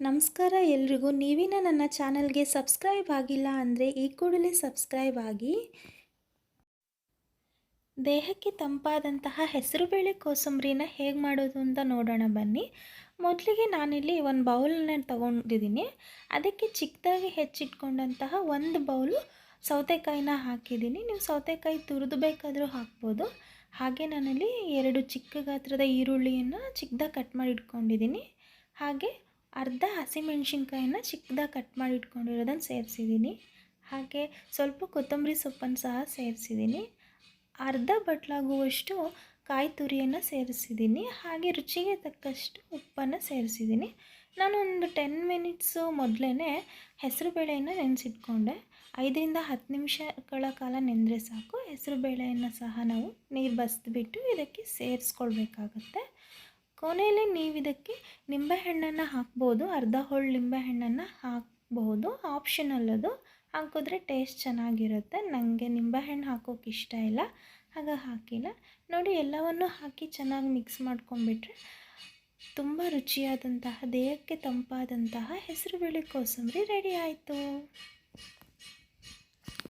ನಮಸ್ಕಾರ ಎಲ್ರಿಗೂ. ನೀವಿನ ನನ್ನ ಚಾನಲ್ಗೆ ಸಬ್ಸ್ಕ್ರೈಬ್ ಆಗಿಲ್ಲ ಅಂದರೆ ಈ ಕೂಡಲೇ ಸಬ್ಸ್ಕ್ರೈಬ್ ಆಗಿ. ದೇಹಕ್ಕೆ ತಂಪಾದಂತಹ ಹೆಸರುಬೇಳೆ ಕೋಸಂಬರಿನ ಹೇಗೆ ಮಾಡೋದು ಅಂತ ನೋಡೋಣ ಬನ್ನಿ. ಮೊದಲಿಗೆ ನಾನಿಲ್ಲಿ ಒಂದು ಬೌಲನ್ನ ತೊಗೊಂಡಿದ್ದೀನಿ. ಅದಕ್ಕೆ ಚಿಕ್ಕದಾಗಿ ಹೆಚ್ಚಿಟ್ಕೊಂಡಂತಹ ಒಂದು ಬೌಲು ಸೌತೆಕಾಯಿನ ಹಾಕಿದ್ದೀನಿ. ನೀವು ಸೌತೆಕಾಯಿ ತುರಿದು ಬೇಕಾದರೂ ಹಾಕ್ಬೋದು. ಹಾಗೆ ನಾನಲ್ಲಿ ಎರಡು ಚಿಕ್ಕ ಗಾತ್ರದ ಈರುಳ್ಳಿಯನ್ನು ಚಿಕ್ಕದಾಗಿ ಕಟ್ ಮಾಡಿ ಇಟ್ಕೊಂಡಿದ್ದೀನಿ. ಹಾಗೆ ಅರ್ಧ ಹಸಿಮೆಣ್ಸಿನ್ಕಾಯಿನ ಚಿಕ್ಕದಾಗಿ ಕಟ್ ಮಾಡಿ ಇಟ್ಕೊಂಡಿರೋದನ್ನು ಸೇರಿಸಿದ್ದೀನಿ ಹಾಗೆ ಸ್ವಲ್ಪ ಕೊತ್ತಂಬರಿ ಸೊಪ್ಪನ್ನು ಸಹ ಸೇರಿಸಿದ್ದೀನಿ ಅರ್ಧ ಬಟ್ಲಾಗುವಷ್ಟು ಕಾಯಿ ತುರಿಯನ್ನು ಸೇರಿಸಿದ್ದೀನಿ ಹಾಗೆ ರುಚಿಗೆ ತಕ್ಕಷ್ಟು ಉಪ್ಪನ್ನು ಸೇರಿಸಿದ್ದೀನಿ ನಾನು ಒಂದು ಟೆನ್ ಮಿನಿಟ್ಸು ಮೊದಲೇ ಹೆಸರುಬೇಳೆಯನ್ನು ನೆನೆಸಿಟ್ಕೊಂಡೆ. ಐದರಿಂದ ಹತ್ತು ನಿಮಿಷಗಳ ಕಾಲ ನೆಂದರೆ ಸಾಕು. ಹೆಸರುಬೇಳೆಯನ್ನು ಸಹ ನಾವು ನೀರು ಬಸಿದ್ಬಿಟ್ಟು ಇದಕ್ಕೆ ಸೇರಿಸ್ಕೊಳ್ಬೇಕಾಗತ್ತೆ. ಕೊನೆಯಲ್ಲಿ ನೀವು ಇದಕ್ಕೆ ನಿಂಬೆಹಣ್ಣನ್ನು ಹಾಕ್ಬೋದು, ಅರ್ಧ ಹೋಳು ನಿಂಬೆಹಣ್ಣನ್ನು ಹಾಕ್ಬೋದು. ಆಪ್ಷನಲ್ ಅದು. ಹಾಕಿದ್ರೆ ಟೇಸ್ಟ್ ಚೆನ್ನಾಗಿರುತ್ತೆ. ನನಗೆ ನಿಂಬೆಹಣ್ಣು ಹಾಕೋಕೆ ಇಷ್ಟ ಇಲ್ಲ. ಆಗ ಹಾಕಿಲ್ಲ. ನೋಡಿ, ಎಲ್ಲವನ್ನು ಹಾಕಿ ಚೆನ್ನಾಗಿ ಮಿಕ್ಸ್ ಮಾಡ್ಕೊಂಬಿಟ್ರೆ ತುಂಬ ರುಚಿಯಾದಂತಹ, ದೇಹಕ್ಕೆ ತಂಪಾದಂತಹ ಹೆಸರುಬೇಳೆ ಕೋಸಂಬರಿ ರೆಡಿ ಆಯಿತು.